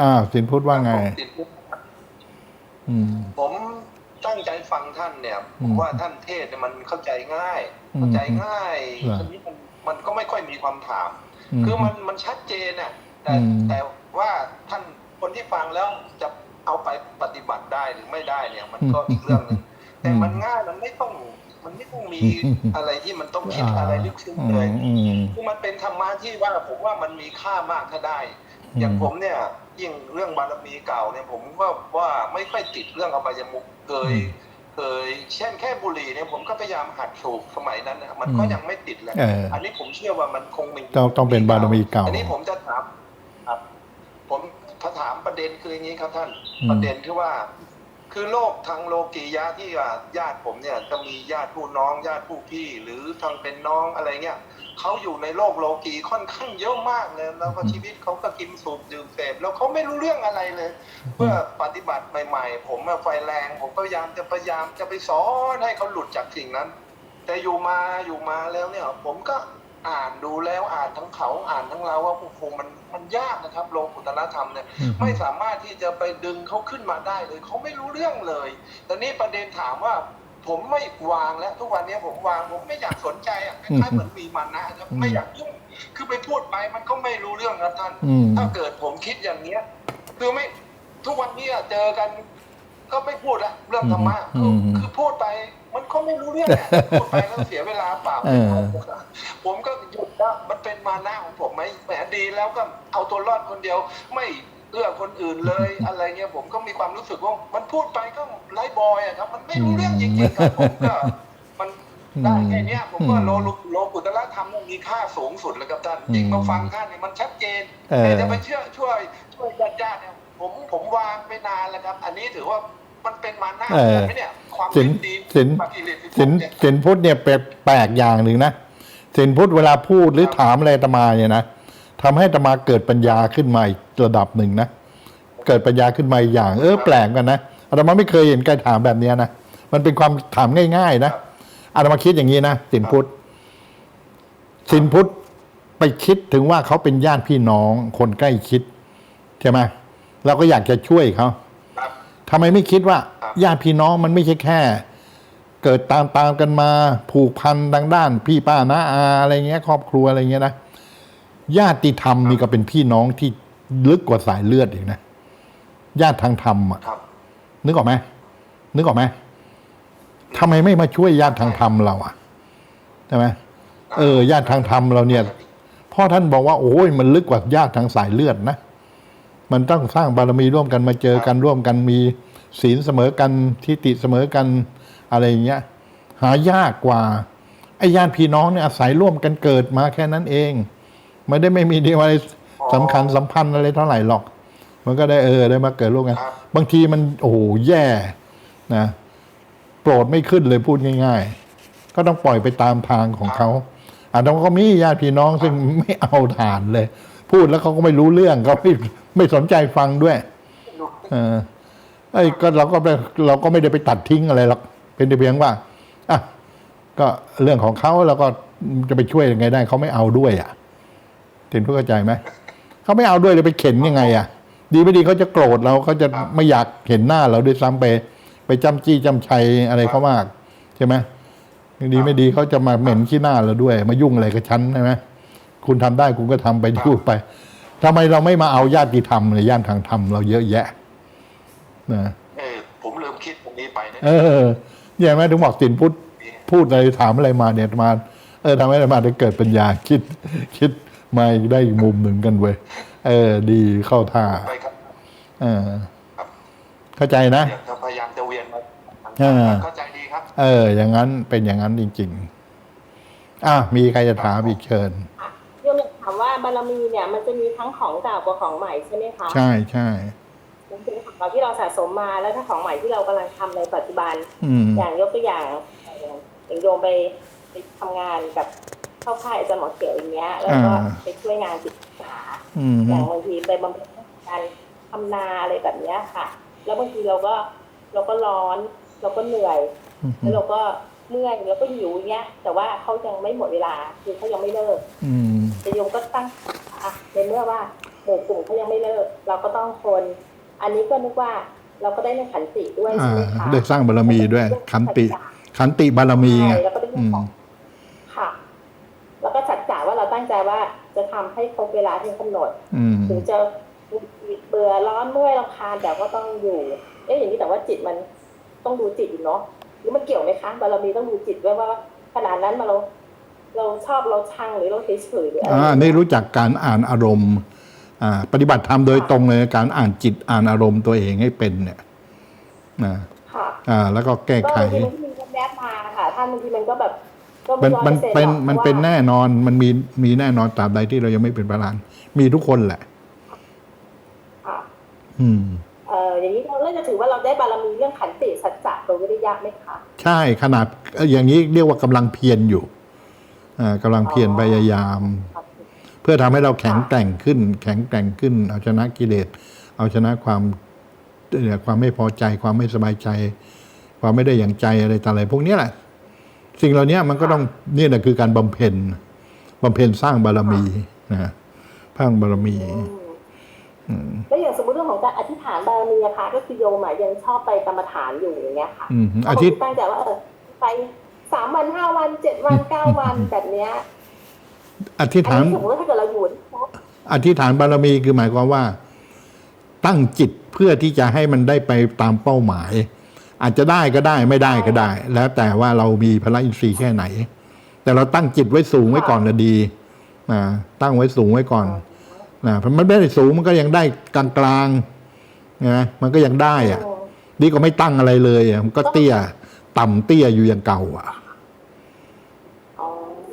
อ้าวสินพุทธว่าไง ผมติดคุกอืม ผมตั้งใจฟังท่านเนี่ยอืผมมว่าท่านเทศเนี่ยมันเข้าใจง่าย อืมเข้าใจง่ายเหรอทีนี้มันมันก็ไม่ค่อยมีความถามอืมคือมันมันชัดเจนน่ะแต่อืม แต่ว่าท่านคนที่ฟังแล้วจะเอาไปปฏิบัติได้หรือไม่ได้เนี่ย มันก็อีกเรื่องหนึ่งแต่มันง่ายมันไม่ต้อง มันไม่ต้องมีอะไรที่มันต้องคิดอะไรลึกซึ้งเลยอืมคือมันเป็นธรรมะที่ว่าผมว่ามันมีค่ามากถ้าได้ อย่างผมเนี่ยยิ่งเรื่องบารมีเก่าเนี่ยผมก็ว่าไม่ค่อยติดเรื่องอบายมุขเคยเคยเช่นแค่บุหรี่เนี่ยผมก็พยายามหัดสูบสมัยนั้นนะมันก็ยังไม่ติดเลยเอออันนี้ผมเชื่อว่ามันคงมีต้องต้องเป็นบารมีเก่าอันนี้ผมจะถามครับ ผมถ้าถามประเด็นคืออย่างนี้ครับท่านอืมประเด็นที่ว่า คือโลกทางโลกียะที่ว่าญาติผมเนี่ยจะมีญาติผู้น้องญาติผู้พี่ หรือทางเป็นน้องอะไรเงี้ยเขาอยู่ในโลกโลกีค่อนข้างเยอะมากเลย แล้วก็ชีวิตเขาก็กินสูบดื่มเสพแล้วเขาไม่รู้เรื่องอะไรเลย เพื่อปฏิบัติใหม่ๆ ผมไฟแรง ผมก็พยายามจะพยายามจะไปสอนให้เขาหลุดจากสิ่งนั้น แต่อยู่มาอยู่มาแล้วเนี่ย ผมก็ อ่านดูแล้วอ่านทั้งเขาอ่านทั้งเราว่าโอ้โหมันมันยากนะครับโลกุตตรธรรมเนี่ยอืมไม่สามารถที่จะไปดึงเขาขึ้นมาได้เลยเขาไม่รู้เรื่องเลยแต่นี่ประเด็นถามว่าผมไม่วางแล้ว ทุกวันนี้ผมวางผมไม่อยากสนใจอะคล้ายๆเหมือนมีมันนะครับไม่อยากยุ่งคือไปพูดไปมันก็ไม่รู้เรื่องครับท่านอืมถ้าเกิดผมคิดอย่างเนี้ยคือไม่ทุกวันนี้อะเจอกัน ก็ไม่พูดละเรื่องธรรมะอืคือมคือพูดไป มันก็ไม่รู้เรื่องอะพูดไปแล้วเสียเวลาเปล่าเออผมก็หยุดแล้วมันเป็นมานะของผมไหมแหมดีแล้วก็เอาตัวรอดคนเดียว ไม่เอื้อคนอื่นเลยอะไรเงี้ยผมก็มีความรู้สึกว่ามันพูดไปก็ไร้บอยอะครับ มันไม่รู้เรื่องจริงๆครับผมก็มันได้แค่เนี้ยผมว่าโลลุโลกุตละธรรมมันมีค่าสูงสุดเลยครับท่านจริงมาฟังท่านเนี่ยมันชัดเจนเออแต่จะไปเชื่อช่วยช่วยญาติญาติๆเนี่ย ผมผมวางไปนานแล้วครับ อันนี้ถือว่ามันเป็นมานะเออ ไหมเนี่ยความสินเป็นดีสินปฏิริษีสินเนี่ยสินพุทธเนี่ยแปลกแปลกอย่างหนึ่งนะสินพุทธเวลาพูดหรือถามอะไรอาตมาเนี่ยนะทำให้อาตมาเกิดปัญญาขึ้นมาอีกระดับหนึ่งนะเกิดปัญญาขึ้นมาอีกอย่าง เออแปลกกันนะอาตมาไม่เคยเห็นใครถามแบบเนี้ยนะมันเป็นความถามง่าย ๆ นะอาตมาคิดอย่างนี้นะสินพุทธสินพุทธไปคิดถึงว่าเขาเป็นญาติพี่น้องคนใกล้ชิดใช่ไหม เราก็อยากจะช่วยเขาครับ ทำไมไม่คิดว่าครับญาติพี่น้องมันไม่ใช่แค่ เกิดตามตามๆกันมาผูกพันทางด้าน พี่ป้าน้าอาอะไรเงี้ย ครอบครัวอะไรเงี้ยนะญาติธรรมนี่ก็เป็นพี่น้องที่ลึกกว่าสายเลือดอีกนะญาติทางธรรมอะครับ นึกออกไหมนึกออกไหมทำไมไม่มาช่วยญาติทางธรรมเราอะใช่ไหมเออญาติทางธรรมเราเนี่ยพ่อท่านบอกว่าโอ้ยมันลึกกว่าญาติทางสายเลือดนะ มันต้องสร้างบารมีร่วมกันมาเจอกันร่วมกันมีศีลเสมอกันทิฏฐิเสมอกันอะไรอย่างเงี้ยหายากกว่าไอ้ญาติพี่น้องเนี่ยอาศัยร่วมกันเกิดมาแค่นั้นเอง ไม่ได้ไม่มีเดียวอะไรสำคัญสัมพันธ์อะไรเท่าไหร่หรอก มันก็ได้เออได้มาเกิดร่วมกันครับบางทีมันโอ้โหแย่นะโปรดไม่ขึ้นเลยพูดง่าย ๆ ก็ต้องปล่อยไปตามทางของเขาอะแต่ว่าก็มีญาติพี่น้องซึ่งไม่เอาฐานเลย พูดแล้วเขาก็ไม่รู้เรื่องเขาไม่ ไม่สนใจฟังด้วยเออไอ้ก็เราก็ไปเราก็ไม่ได้ไปตัดทิ้งอะไรหรอกเป็นแต่เพียงว่าอะก็เรื่องของเขาเราก็จะไปช่วยยังไงได้เขาไม่เอาด้วย อะเห็นเพื่อเข้าใจไหมเขาไม่เอาด้วยเลยไปเข็นยังไง อะ ดีไม่ดีเขาจะโกรธเราเขาจะไม่อยากเห็นหน้าเราด้วยซ้ำไป ไปจำจี้จำชัยอะไรเขามากใช่ไหมดีไม่ดีเขาจะมาเหม็นขี้หน้าเราด้วย มายุ่งอะไรกับฉันใช่ไหมคุณทำได้คุณก็ทำไปพูไป ทำไมเราไม่มาเอาญาติธรรมหรือญาติทางธรรมเราเยอะแยะนะเออผมลืมคิดตรงนี้ไปนะเออเนี่ยแม่ถึงบอกสินพุทธพูดอะไรถามอะไรมาเนี่ยมา เออทำให้มาได้เกิดปัญญาคิด คิดมาอีกได้อีกมุมหนึ่งกันเว้ยเออ ดีเข้าท่าไปครับเออเข้าใจนะเดี๋ยวจะพยายามจะเวียนมาเออเข้าใจดีครับ เออ อย่างนั้นเป็นอย่างนั้นจริง ๆ อะมีใครจะถามอีกเชิญโยมอยากถามว่าบารมีเนี่ย มันจะมีทั้งของเก่ากับของใหม่ใช่ไหมคะใช่ใช่มันเป็นของเราที่เราสะสมมาแล้วถ้าของใหม่ที่เรากำลังทำในปัจจุบันอืมอย่างยกตัวอย่างอย่างโยมไปไปทำงานกับเข้าค่ายอาจารย์หมอเขียวอย่างเงี้ย แล้วก็อ่าไปช่วยงานจิตอาสาอืมอย่างบางทีไปบำเพ็ญการทำนาอะไรแบบเนี้ยค่ะ แล้วบางทีเราก็เราก็ร้อน เราก็เหนื่อยอืมแล้วเราก็เมื่อยแล้วก็หิวอย่างเงี้ย แต่ว่าเขายังไม่หมดเวลา คือเขายังไม่เลิกอืม แต่โยมก็ตั้งอะในเมื่อว่าโมมู่กลุ่มเขายังไม่เลิก เราก็ต้องทนอันนี้ก็นึกว่าเราก็ได้เรื่องขันติด้วยอ่าใช่ไหมคะได้สร้างบารมีด้วย ขันติ ขันติบารมีไงใช่แล้วก็ได้เรื่อืองมของค่ะ แล้วก็จัดจ่าว่าเราตั้งใจว่าจะทำให้ครบเวลาที่กำหนดอืมถึงจะเบื่อร้อนเมื่อยรำคาญแต่ก็ต้องอยู่ เอ๊ะอย่างนี้แต่ว่าจิตมันต้องดูจิตอยู่เนาะหรือมันเกี่ยวไหมคะบารมีต้องดูจิตด้วยว่าขนาดนั้นมาเรา เราชอบเราชังหรือเราเฉยเฉยๆหรืออะไรอ่านี่รู้จักการอ่านอารมณ์อ่าปฏิบัติธรรมโดยตรงเลยการอ่านจิตอ่านอารมณ์ตัวเองให้เป็นเนี่ยนะค่ะอ่า แล้วก็แก้ก็ไขบางทีมันก็มีแวบๆมาค่ะท่านบางทีมันก็แบบก็มันไร้มันอยปอร์ซ็ต์เป็นหรอกมันเป็นพราะว่าแน่นอนมันมีมีแน่นอนตราบใดที่เรายังไม่เป็นพระลานมีทุกคนแหละค่ะอืมเอ่ออย่างนี้เราจะถือว่าเราได้บารมีเรื่องขันติสัจจะตัววิริยะไหมคะใช่ขนาดเอ่ออย่างนี้เรียกว่ากำลังเพียรอยู่อ่า กำลังเพียรอ๋อพยายามครับเพื่อทำให้เราแข็งแกร่งขึ้น แข็งแกร่งขึ้น เอาชนะกิเลส เอาชนะความเอ่อความไม่พอใจ ความไม่สบายใจ ความไม่ได้อย่างใจอะไรต่ออะไรพวกเนี้ยแหละ สิ่งเหล่านี้มันก็ต้องนี่แหละคือการบำเพ็ญบำเพ็ญสร้างบารมีนะสร้างบารมีอืมแล้วอย่างสมมติเรื่องของการอธิษฐานบารมีอะค่ะก็คือโยมอะยังชอบไปกรรมฐานอยู่อย่างเงี้ยค่ะอืมอาทิตย์ตั้งใจว่าเออไป สามวันห้าวันเจ็ดวันเก้าวันแบบเนี้ยอธิษอันฐานนี้สมมติว่าถ้าเกิดเราอยู่ที่ครบอธิษฐานบารมีคือหมายความว่า ตั้งจิตเพื่อที่จะให้มันได้ไปตามเป้าหมาย อาจจะได้ก็ได้ไม่ได้ก็ได้ แล้วแต่ว่าเรามีพละอินทรีย์แค่ไหน แต่เราตั้งจิตไว้สูงไว้ก่อนนะดีนะตั้งไว้สูงไว้ก่อนนะเพราะมันไม่ได้สูงมันก็ยังได้กลางๆนะมันก็ยังได้อะดีกว่าไม่ตั้งอะไรเลยอะมันก็เตี้ย ต่ำเตี้ยอยู่อย่างเก่าอะอ๋อ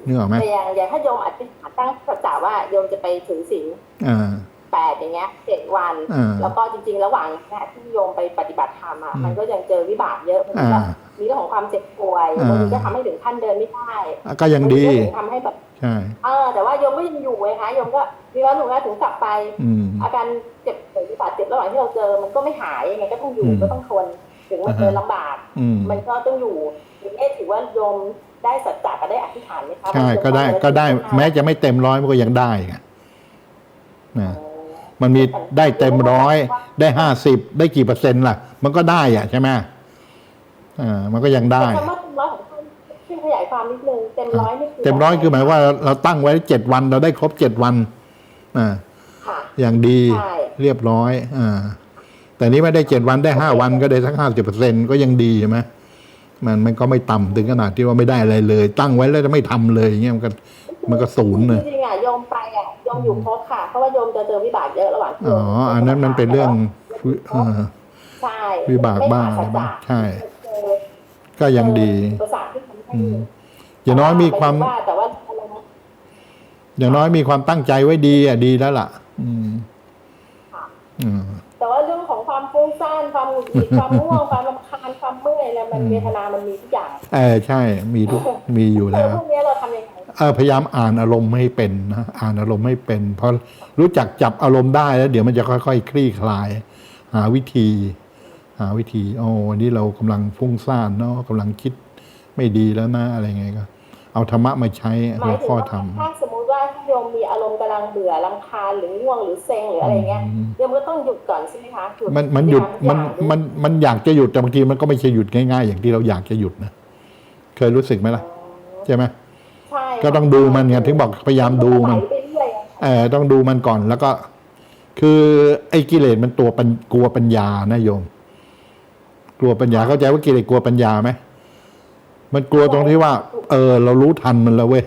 นึกออกไหมแต่อย่างอย่างถ้าโยมอธิษฐานตั้งสัจจะว่าโยมจะไปถือศีลอ่าแปดอย่างเงี้ยเจ็ดวันอ่าแล้วก็จริง ๆ ระหว่างเนี้ยที่โยมไปปฏิบัติธรรมอะอืมมันก็ยังเจอวิบากเยอะมันก็อ่ามีเรื่องของความเจ็บป่วยอ่าบางทีก็ทำให้ถึงขั้นเดินไม่ได้ก็ยังดีบางทีก็ถึงทำให้แบบใช่เออแต่ว่าโยมก็ยังอยู่ไงคะโยมก็มีวันหนึ่งนะถึงกลับไปอืมอาการเจ็บป่วยหรือบาดเจ็บระหว่างที่เราเจอมันก็ไม่หายยังไงก็ต้องอยู่อืมก็ต้องทนถึงมันอ่าฮะเดินลำบากอืมมันก็ต้องอยู่อย่างนี้ถือว่าโยม ได้สัจจะกับได้อธิษฐานไหมคะใช่ว่าโยมก็ได้ทำอะรก็ได้ที่แม้จะไม่เต็มร้อยมันก็ยังได้ไงนะมันมีได้เต็มร้อยได้ห้าสิบได้กี่เปอร์เซ็นต์ล่ะ มันก็ได้อะใช่ไหมอ่ามันก็ยังได้แต่คำว่าเต็มร้อยของท่านช่วยขยายความนิดนึงเต็มร้อยนี่คือเต็มร้อยคือหมายว่าเราตั้งไว้เจ็ดวันเราได้ครบเจ็ดวันอ่าค่ะอย่างดีใช่เรียบร้อยอ่าแต่นี้ไม่ได้เจ็ดวันได้ห้าวันก็ได้สักห้าสิบเปอร์เซ็นก็ยังดีใช่ไหม มันมันก็ไม่ต่ำถึงขนาดที่ว่าไม่ได้อะไรเลย ตั้งไว้แล้วจะไม่ทำเลยอย่างเงี้ยมันก็มันก็ศูนย์เลยจริงๆอะโยมไปอะโยมอยู่ครบค่ะเพราะว่าโยมจะเจอวิบากเยอะระหว่างที่โยอ๋อมอันนั้นมันเป็นเรื่องเอ่อใช่วิบากบ้างไม่อะไรขาดสัจบ้างจะใช่เจอก็ยังดีอุปสรรคที่ทำให้อืมอย่างน้อยมีความหยถึงแต่ว่าอะไรนะอย่างน้อยมีความตั้งใจไว้ดีอะดีแล้วล่ะ อืมค่ะอืมแต่ว่าเรื่องของความ ฟุ้งซ่านความหงุดหงิดความง่วงความรำคาญความเมื่อยอะไรมันอืมเวทนามันมีทุกอย่างเออใช่มีทุกมีอยู่เอแล้อวพวกเนี้ยเราทำยังไงเออพยายามอ่านอารมณ์ให้เป็นนะอ่านอารมณ์ให้เป็นพอรู้จักจับอารมณ์ได้แล้ว เดี๋ยวมันจะค่อยๆ คลี่คลาย หาวิธี หาวิธีโอ้วันนี้เรากำลังฟุ้งซ่านเนาะกำลังคิดไม่ดีแล้วนะอะไรไงก็ เอาธรรมะมาใช้หหัมายวถึงข้อว่าธรรมถ้าสมมุติ ว่าถ้าโยมมีอารมณ์กำลังเบื่อรำคาญหรือง่วงหรือเซ็งหรืออะไรเงี้ยอืมโยมก็ต้องหยุดก่อนใช่ไหมคะมันมันหยุดทุกมันอย่างมันมันอยากจะหยุดแต่บางทีมันก็ไม่ใช่หยุดง่ายๆ อย่างที่เราอยากจะหยุดนะเคยรู้สึกไหมล่ะใช่ไหมใช่ก็ต้องดูมันไงถึงบอกพยายามดูมันไหลไปเรื่อยอะเออต้องดูมันก่อนแล้วก็ คือไอ้กิเลสมันตัวปัญกลัวปัญญานะโยม กลัวปัญญาเข้าใจว่ากิเลสกลัวปัญญาไหมมันกลัวตรงที่ว่า เออ เรารู้ทันมันแล้วเว้ย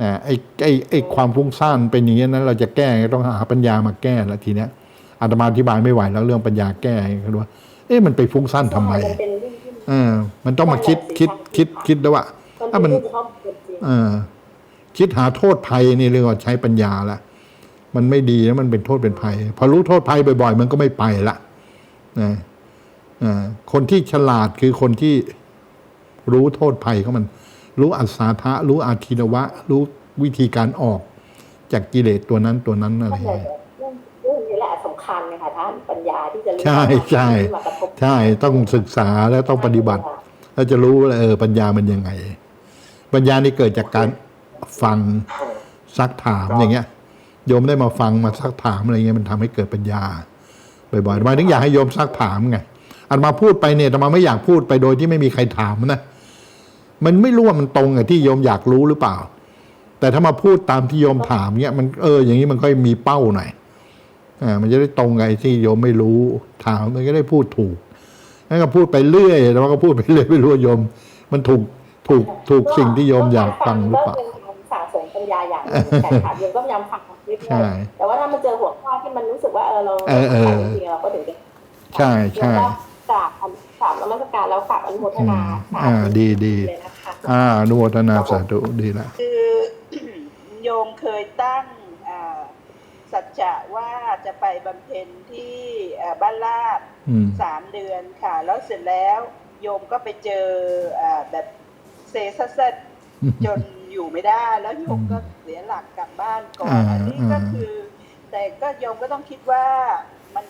อ่าไอ้ไอ้ไอ้ความฟุ้งซ่านเป็นอย่างนี้นั้น เราจะแก้ไงต้องหาปัญญามาแก้แล้วทีเนี้ยอาตมาอธิบายไม่ไหวแล้วเรื่องปัญญาแก้ก็รู้ว่า เอ๊ะมันไปฟุ้งซ่านทำไมมันเป็นเรื่องที่เออมันต้องมาคิดคิดคิดคิดแล้วว่ามันถ้าเป็มันนเรื่องที่เขาเป็นจริงเออคิดหาโทษภัยนี่เรียกว่าใช้ปัญญาละมันไม่ดีแล้วมันเป็นโทษเป็นภัย พอรู้โทษภัยบ่อย ๆ มันก็ไม่ไปละนะอ่าคนที่ฉลาดคือคนที่รู้โทษภัยของมัน รู้อัศาทะรู้อาทินวะ รู้วิธีการออกจากกิเลสตัวนั้นตัวนั้นอะไรนั่นอย่างแหละเงี้ยเรื่องเรื่องนี้แหละสำคัญนะคะท่านปัญญาที่จะรู้ใช่ใช่ที่มากระทบใช่ต้องศึกษาแล้วต้องปฏิบัติแล้วจะรู้ว่าเออปัญญามันยังไง ปัญญานี่เกิดจากการฟังซักถามอย่างเงี้ยโยมได้มาฟังมาซักถามอะไรเงี้ยมันทำให้เกิดปัญญาบ่อยๆอาตมาถึงอยากให้โยมซักถามไงอาตมาพูดไปเนี่ยอาตมาไม่อยากพูดไปโดยที่ไม่มีใครถามนะ มันไม่รู้ว่ามันตรงกับที่โยมอยากรู้หรือเปล่า แต่ถ้ามาพูดตามที่โยมถามเนี่ยมันเอออย่างนี้มันก็มีเป้าหน่อยอ่ามันจะได้ตรงกับไอ้ที่โยมไม่รู้ถามมันก็ได้พูดถูกแล้วก็พูดไปเรื่อยแล้วก็พูดไปเรื่อยไม่รู้ว่าโยม มันถูกถูกถูกสิ่งที่โยมอยากฟังหรือเปล่าก็เป็นการสะสมปัญญาอย่างหนึ่งแต่ค่ะโยมก็พยายามฟังเรื่ใช่อยๆแต่ว่าถ้ามันเจอหัวข้อที่มันรู้สึกว่าเออเราเออเออจริงๆเราก็ถึงจะใช่ใช่แล้วก็ กราบคำกราบนมัสการแล้วฝากอนุโมทนาสาธุอ่าดีดีเลยนะคะอ่าอนุโมทนาสาธุดีละ คือ โยมเคยตั้งอ่าสัจจะว่าจะไปบำเพ็ญที่อ่าบ้านลาดอืม สามเดือนค่ะ แล้วเสร็จแล้ว โยมก็ไปเจออ่าแบบเซซัสดจนอยู่ไม่ได้ แล้วโยมก็เสียหลักกลับบ้านก่อนอ่าอันนี้ก็อ่า คือ แต่ก็โยมก็ต้องคิดว่ามัน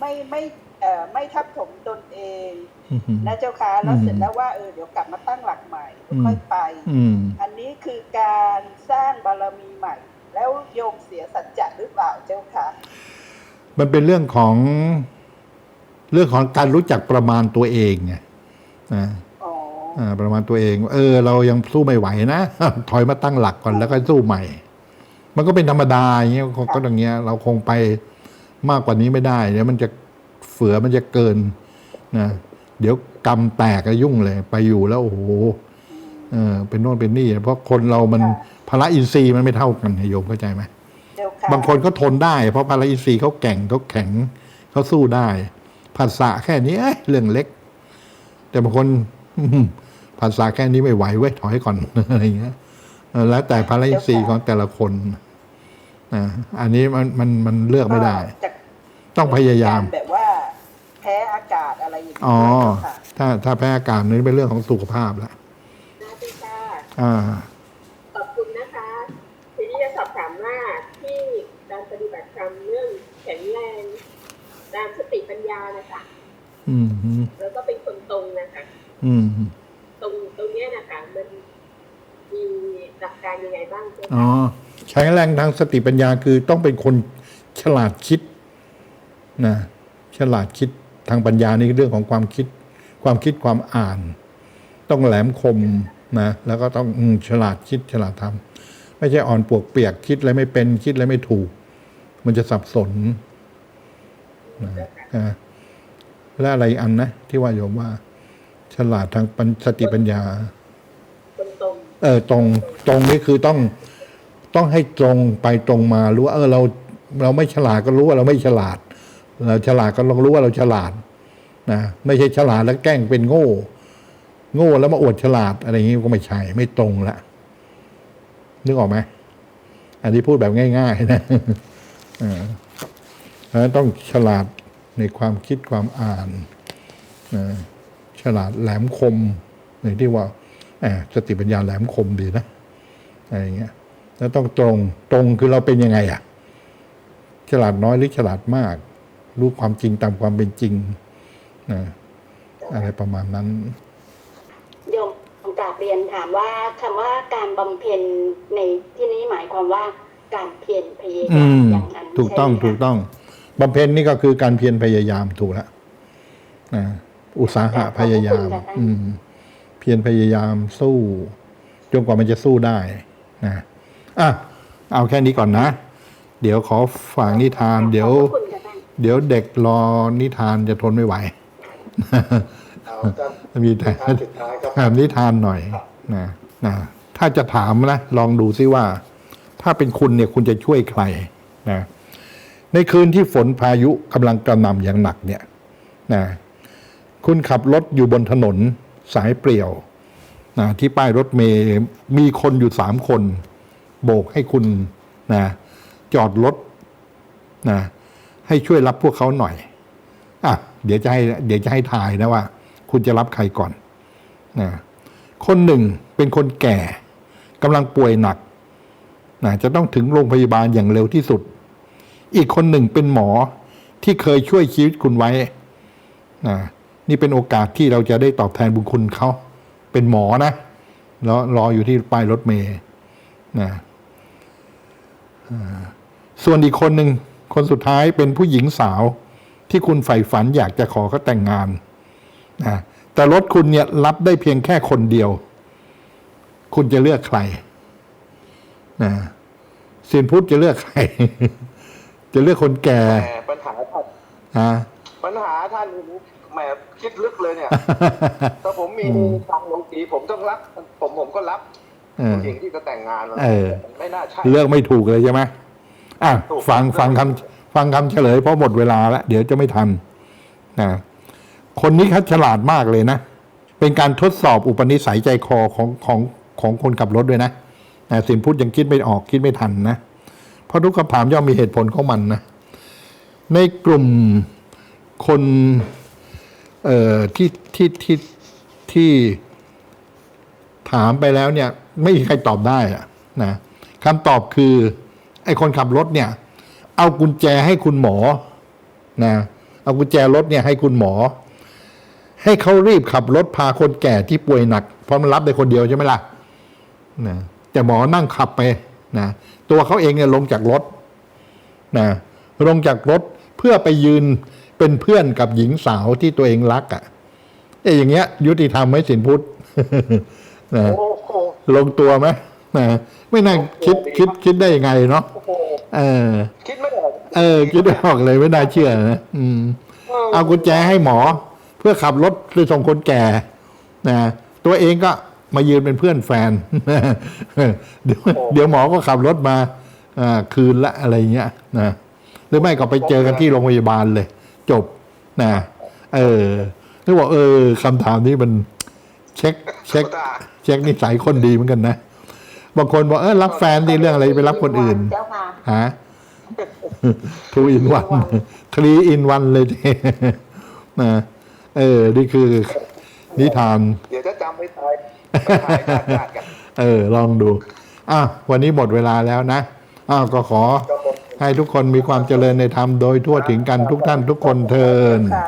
ไม่ไม่เอ่อไม่ทับถมตนเองอืมนะเจ้าค่ะแล้วอืมเสร็จแล้วว่าเออเดี๋ยวกลับมาตั้งหลักใหม่อืมค่อยไปอืมอันนี้คือการสร้างบารมีใหม่ แล้วโยมเสียสัจจะหรือเปล่าเจ้าค่ะมันเป็นเรื่องของเรื่องของการรู้จักประมาณตัวเองไงนะอ๋ออ่าประมาณตัวเอง เออ เรายังสู้ไม่ไหวนะถอยมาตั้งหลักก่อนแล้วก็สู้ใหม่ มันก็เป็นธรรมดาอย่างเงี้ยก็ก็อย่างเงี้ย เราคงไป มากกว่านี้ไม่ได้เดี๋ยวมันจะเฝือมันจะเกินนะเดี๋ยวกรรมแตกก็ยุ่งเลยไปอยู่แล้วโอ้โหเออเป็นโน่นเป็นนี่ เพราะคนเรามันพละอินทรีย์มันไม่เท่ากันโยมเข้าใจไหมเจ้าค่ะบางคนก็ทนได้ เพราะพาราอินทรีย์เขาแก่งเขาแข็งเขาสู้ได้ภาษาแค่นี้เอ้ยเรื่องเล็ก แต่บางคนภาษาแค่นี้ไม่ไหวเว้ยถอยก่อนอะไรอย่างเงี้ยเออแล้วแต่พาราอินทรีย์ของแต่ละคน นะอันนี้มันมันมันเลือกไม่ได้ก็จะต้องพยายาม กรแบบว่า แพ้อากาศอะไรอย่างนี้อ๋อเจ้าค่ะถ้าถ้าแพ้อากาศนี่เป็นเรื่องของสุขภาพแล้วนะพี่ค่ะอ่า ขอบคุณนะคะ ทีนี้จะสอบถามว่าที่การปฏิบัติธรรมเรื่องแข็งแรงตามสติปัญญานะคะ อืมฮึแล้วก็เป็นคนตรงนะคะ อืมฮึตรงตรงเนี้ยนะคะมันมีหลักการยังไงบ้างเจ้าอ๋อ ใช้แรงทางสติปัญญาคือต้องเป็นคนฉลาดคิดนะฉลาดคิดทางปัญญานี่เรื่องของความคิด ความคิดความอ่าน ต้องแหลมคมนะแล้วก็ต้องอืมฉลาดคิดฉลาดทำไม่ใช่อ่อนปวกเปียกคิดอะไรไม่เป็นคิดอะไรไม่ถูก มันจะสับสนนะอ่าและอะไรอีกอันนะที่ว่าโยมว่า ฉลาดทางปัญสติปัญญาคนตรงเออตรงตรงนี่คือต้อง ต้องให้ตรงไปตรงมารู้ว่าเออเราเราไม่ฉลาดก็รู้ว่าเราไม่ฉลาด เราฉลาดก็ลองรู้ว่าเราฉลาดนะไม่ใช่ฉลาดแล้วแกล้งเป็นโง่ โง่แล้วมาอวดฉลาดอะไรอย่างนี้ก็ไม่ใช่ไม่ตรงละนึกออกไหมอันนี้พูดแบบง่าย ๆ นะเออเพราะฉะนั้นต้องฉลาดในความคิดความอ่านฉลาดแหลมคมอย่างที่ว่าแหมสติปัญญาแหลมคมดีนะอะไรอย่างเงี้ย แล้วต้องตรง ตรงคือเราเป็นยังไงอะฉลาดน้อยหรือฉลาดมาก รู้ความจริงตามความเป็นจริงนะอะไรประมาณนั้นโยมกราบเรียนถามว่าคำว่าการบำเพ็ญในที่นี้หมายความว่าการเพียรพยาอืยามมอย่างนั้นถูกต้องใช่ไหมคะถูกต้องบำเพ็ญนี่ก็คือการเพียรพยายามถูกแล้วนะอุตสาหะพยายาม อืม เพียรพยายามสู้จนกว่ามันจะสู้ได้นะ อะเอาแค่นี้ก่อนนะ เดี๋ยวขอฝากนิทาน เดี๋ยวขอบพระคุณค่ะท่านเดี๋ยวเด็กรอนิทานจะทนไม่ไหวเอาก็มีแต่ทางสุดท้ายครับถามนิทานหน่อยนะนะถ้าจะถามนะ ลองดูซิว่า ถ้าเป็นคุณเนี่ยคุณจะช่วยใครนะในคืนที่ฝนพายุกำลังกระหน่ำอย่างหนักเนี่ยนะคุณขับรถอยู่บนถนนสายเปลี่ยวนะที่ป้ายรถเมย์มีคนอยู่สามคน โบกให้คุณนะจอดรถนะให้ช่วยรับพวกเขาหน่อยอะเดี๋ยวจะให้เดี๋ยวจะให้ทายนะว่า คุณจะรับใครก่อนนะคนหนึ่งเป็นคนแก่กำลังป่วยหนักนะจะต้องถึงโรงพยาบาลอย่างเร็วที่สุด อีกคนหนึ่งเป็นหมอที่เคยช่วยชีวิตคุณไว้นะนี่เป็นโอกาสที่เราจะได้ตอบแทนบุญคุณเขา เป็นหมอนะแล้วรออยู่ที่ป้ายรถเมย์นะ ส่วนอีกคนหนึ่งคนสุดท้ายเป็นผู้หญิงสาวที่คุณใฝ่ฝันอยากจะขอเขาแต่งงานนะแต่รถคุณเนี่ยรับได้เพียงแค่คนเดียว คุณจะเลือกใครนะสินพุทธจะเลือกใคร จะเลือกคนแก่แต่ปัญหาท่านฮะปัญหาท่านแหมคิดลึกเลยเนี่ยถ้าผมมีอืมทางโลกีผมต้องรับ ผมผมก็รับเออ ผู้หญิงที่จะแต่งงานแล้วเออไม่น่าใช่เลือกไม่ถูกเลยใช่ไหมอะถูกฟังฟังคำฟังคำเฉลยเพราะหมดเวลาแล้วเดี๋ยวจะไม่ทันนะคนนี้เขาฉลาดมากเลยนะ เป็นการทดสอบอุปนิสัยใจคอของของของคนขับรถด้วยนะนะสินพูดยังคิดไม่ออกคิดไม่ทันนะ เพราะทุกคำถามย่อมมีเหตุผลของมันนะในกลุ่มคนเอ่อที่ที่ที่ที่ถามไปแล้วเนี่ย ไม่มีใครตอบได้อะนะคำตอบคือ ไอ้คนขับรถเนี่ย เอากุญแจให้คุณหมอนะเอากุญแจรถเนี่ยให้คุณหมอ ให้เขารีบขับรถพาคนแก่ที่ป่วยหนักเพราะมันรับได้คนเดียวใช่ไหมล่ะนะแต่หมอนั่งขับไปนะตัวเขาเองเนี่ยลงจากรถนะลงจากรถเพื่อไปยืนเป็นเพื่อนกับหญิงสาวที่ตัวเองรักอะ่ะไอ้อย่างเงี้ย ยุติธรรมไหมสินพุทธนะ ลงตัวไหมนะไม่น่าคิดคิดคิดได้ยังไงเนาะโอ้โหเออ คิดไม่ออกเออ คิดไม่ออกเลยไม่น่าเชื่อนะอืม เอากุญแจให้หมอ เพื่อขับรถไปส่งคนแก่นะตัวเองก็มายืนเป็นเพื่อนแฟน เดี๋ยวเดี๋ยวหมอก็ขับรถมาอ่าคืนละอะไรเงี้ยนะหรือไม่ก็ไปเจอกันที่โรงพยาบาลเลย จบนะเออนึกว่าเออคำถามนี้มันเช็คเช็ค เช็คนิสัยคนดีเหมือนกันนะบางคนบอกเออรักแฟนดีเรื่องอะไรไปรับคนอื่นเจ้าค่ะฮะทูอินวันทรีอินวันเลยทีนะเออ นี่คือนิทาน เดี๋ยวจะจำไม่ตายไปถ่ายญาติๆกันเออ ลองดู อะ วันนี้หมดเวลาแล้วนะ อ้าว ก็ขอก็หมดให้ทุกคนมีความเจริญในธรรมโดยทั่วถึงกันทุกท่านทุกคนเทินค่ะ